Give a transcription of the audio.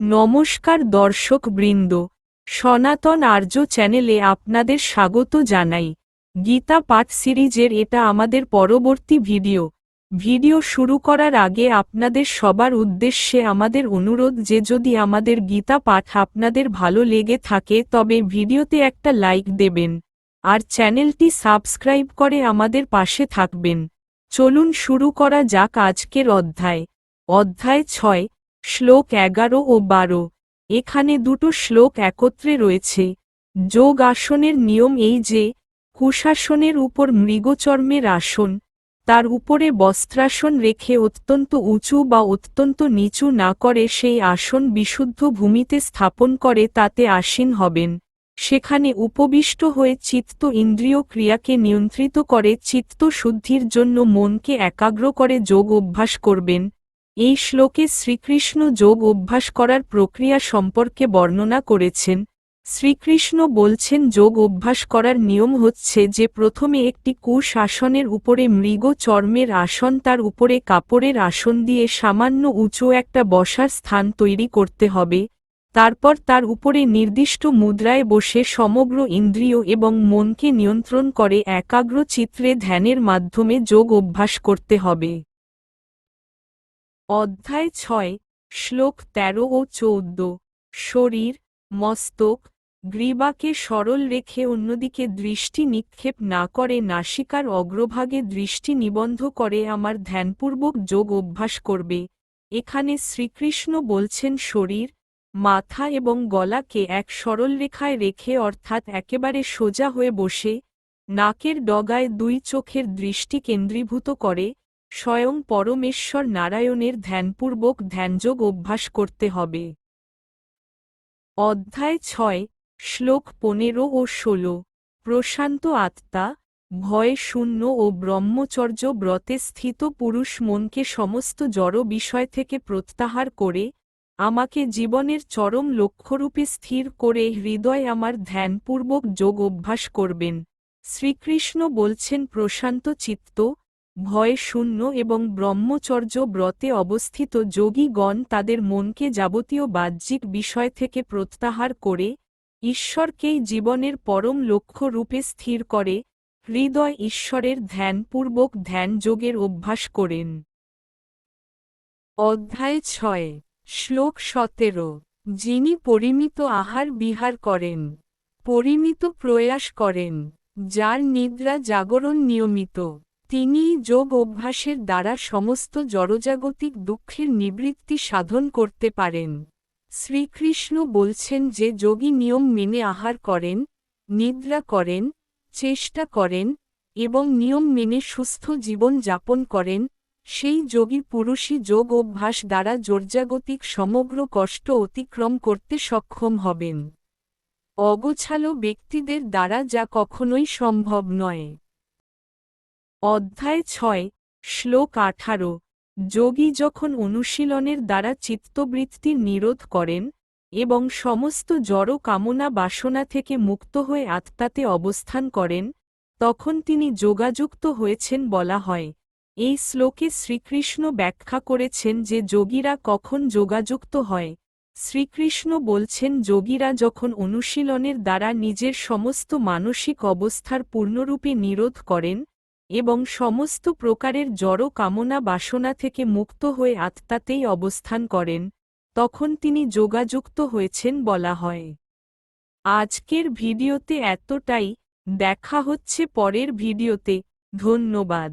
নমস্কার দর্শক বৃন্দ, সনাতন আর্য চ্যানেলে আপনাদের স্বাগত জানাই। গীতা পাঠ সিরিজের এটা আমাদের পরবর্তী ভিডিও। ভিডিও শুরু করার আগে আপনাদের সবার উদ্দেশ্যে আমাদের অনুরোধ যে যদি আমাদের গীতা পাঠ আপনাদের ভালো লেগে থাকে তবে ভিডিওতে একটা লাইক দেবেন। আর চ্যানেলটি সাবস্ক্রাইব করে আমাদের পাশে থাকবেন। চলুন শুরু করা যাক আজকের অধ্যায়। অধ্যায় ছয় শ্লোক এগারো ও বারো। এখানে দুটো শ্লোক একত্রে রয়েছে। যোগ আসনের নিয়ম এই যে, কুশাসনের উপর মৃগচর্মের আসন, তার উপরে বস্ত্রাসন রেখে অত্যন্ত উঁচু বা অত্যন্ত নিচু না করে সেই আসন বিশুদ্ধ ভূমিতে স্থাপন করে তাতে আসীন হবেন। সেখানে উপবিষ্ট হয়ে চিত্ত ইন্দ্রিয় ক্রিয়াকে নিয়ন্ত্রিত করে চিত্ত শুদ্ধির জন্য মনকে একাগ্র করে যোগ অভ্যাস করবেন। এই শ্লোকে শ্রীকৃষ্ণ যোগ অভ্যাস করার প্রক্রিয়া সম্পর্কে বর্ণনা করেছেন। শ্রীকৃষ্ণ বলছেন, যোগ অভ্যাস করার নিয়ম হচ্ছে যে প্রথমে একটি কুশ আসনের উপরে মৃগ চর্মের আসন, তার উপরে কাপড়ের আসন দিয়ে সামান্য উঁচু একটা বসার স্থান তৈরি করতে হবে। তারপর তার উপরে নির্দিষ্ট মুদ্রায় বসে সমগ্র ইন্দ্রিয় এবং মনকে নিয়ন্ত্রণ করে একাগ্র চিত্রে ধ্যানের মাধ্যমে যোগ অভ্যাস করতে হবে। অধ্যায় ছয়, শ্লোক তেরো ও চৌদ্দ। শরীর, মস্তক, গ্রীবাকে সরল রেখে অন্যদিকে দৃষ্টি নিক্ষেপ না করে নাসিকার অগ্রভাগে দৃষ্টি নিবন্ধ করে আমার ধ্যানপূর্বক যোগ অভ্যাস করবে। এখানে শ্রীকৃষ্ণ বলছেন শরীর, মাথা এবং গলাকে এক সরল রেখায় রেখে অর্থাৎ একেবারে সোজা হয়ে বসে, নাকের ডগায় দুই চোখের দৃষ্টি কেন্দ্রীভূত করে স্বয়ং পরমেশ্বর নারায়ণের ধ্যানপূর্বক ধ্যানযোগ অভ্যাস করতে হবে। অধ্যায় ছয়, শ্লোক পনেরো ও ষোলো, প্রশান্ত আত্মা, ভয় শূন্য ও ব্রহ্মচর্য ব্রতে স্থিত পুরুষ মনকে সমস্ত জড় বিষয় থেকে প্রত্যাহার করে, আমাকে জীবনের চরম লক্ষ্যরূপে স্থির করে হৃদয় আমার ধ্যানপূর্বক যোগ অভ্যাস করবেন। শ্রীকৃষ্ণ বলছেন, প্রশান্ত চিত্ত ভয় শূন্য এবং ব্রহ্মচর্য ব্রতে অবস্থিত যোগীগণ তাদের মনকে যাবতীয় বাহ্যিক বিষয় থেকে প্রত্যাহার করে, ঈশ্বরকেই জীবনের পরম লক্ষ্য রূপে স্থির করে, হৃদয় ঈশ্বরের ধ্যানপূর্বক ধ্যান যোগের অভ্যাস করেন। অধ্যায় ছয়, শ্লোক সতেরো, যিনি পরিমিত আহার বিহার করেন, পরিমিত প্রয়াস করেন, যার নিদ্রা জাগরণ নিয়মিত। তিনিই যোগ অভ্যাসের দ্বারা সমস্ত জড়জাগতিক দুঃখের নিবৃত্তি সাধন করতে পারেন। শ্রীকৃষ্ণ বলছেন যে যোগী নিয়ম মেনে আহার করেন, নিদ্রা করেন, চেষ্টা করেন এবং নিয়ম মেনে সুস্থ জীবন যাপন করেন। সেই যোগী পুরুষই যোগ অভ্যাস দ্বারা জর্জাগতিক সমগ্র কষ্ট অতিক্রম করতে সক্ষম হবেন। অগোছালো ব্যক্তিদের দ্বারা যা কখনোই সম্ভব নয়। অধ্যায় ছয়, শ্লোক আঠারো, যোগী যখন অনুশীলনের দ্বারা চিত্তবৃত্তির নিরোধ করেন এবং সমস্ত জড় কামনা বাসনা থেকে মুক্ত হয়ে আত্মাতে অবস্থান করেন, তখন তিনি যোগাযুক্ত হয়েছেন বলা হয়। এই শ্লোকে শ্রীকৃষ্ণ ব্যাখ্যা করেছেন যে যোগীরা কখন যোগাযুক্ত হয়। শ্রীকৃষ্ণ বলছেন যোগীরা যখন অনুশীলনের দ্বারা নিজের সমস্ত মানসিক অবস্থার পূর্ণরূপে নিরোধ করেন এবং সমস্ত প্রকারের জড় কামনা বাসনা থেকে মুক্ত হয়ে আত্মাতেই অবস্থান করেন, তখন তিনি যোগাযুক্ত হয়েছেন বলা হয়। আজকের ভিডিওতে এতটাই, দেখা হচ্ছে পরের ভিডিওতে, ধন্যবাদ।